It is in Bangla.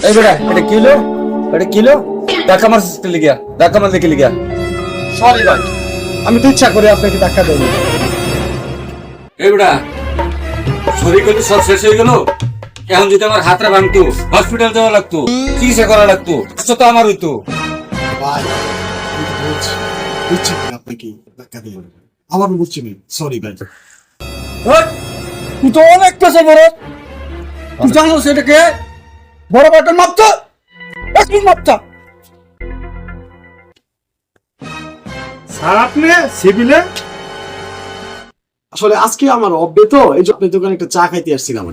এই বেটা এটা কিলো এটা কিলো ধাক্কা মারছিস কে লিগিয়া ধাক্কা মারলে কে লিগিয়া সরি ভাই আমি তো ইচ্ছা করে আপনাকে ধাক্কা দেয়নি এই বেটা শরীর কিন্তু সব শেষ হয়ে গেল? এখন যদি আমার হাতটা ভাঙতো হসপিটাল যাওয়া লাগতো চিকিৎসা করা লাগতো কষ্ট তো আমার হইতো। ভাই করে আপনাকে ধাক্কা দিয়ে আবার বুঝছি না সরি ভাই তুই তো অনেক পেছে বড় তুই জানো সেটাকে বড় বাটন মাপছ একদিন মাপছ আসলে আজকে আমার অব্যে এই জন্য দোকানে একটা চা খাইতে আসছিলাম